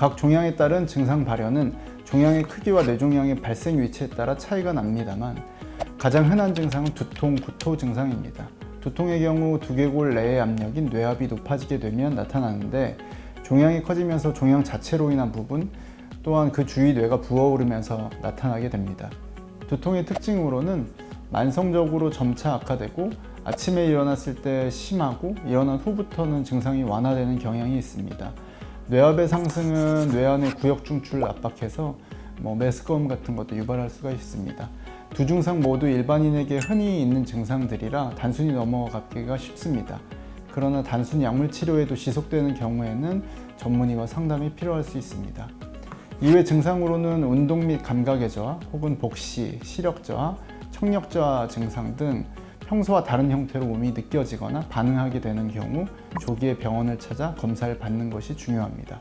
각 종양에 따른 증상 발현은 종양의 크기와 뇌종양의 발생 위치에 따라 차이가 납니다만 가장 흔한 증상은 두통, 구토 증상입니다. 두통의 경우 두개골 내의 압력인 뇌압이 높아지게 되면 나타나는데 종양이 커지면서 종양 자체로 인한 부분 또한 그 주위 뇌가 부어오르면서 나타나게 됩니다. 두통의 특징으로는 만성적으로 점차 악화되고 아침에 일어났을 때 심하고 일어난 후부터는 증상이 완화되는 경향이 있습니다. 뇌압의 상승은 뇌 안의 구역 중추를 압박해서 뭐 메스꺼움 같은 것도 유발할 수가 있습니다. 두 증상 모두 일반인에게 흔히 있는 증상들이라 단순히 넘어가기가 쉽습니다. 그러나 단순 약물 치료에도 지속되는 경우에는 전문의와 상담이 필요할 수 있습니다. 이외 증상으로는 운동 및 감각의 저하, 혹은 복시, 시력 저하, 청력 저하 증상 등 평소와 다른 형태로 몸이 느껴지거나 반응하게 되는 경우 조기에 병원을 찾아 검사를 받는 것이 중요합니다.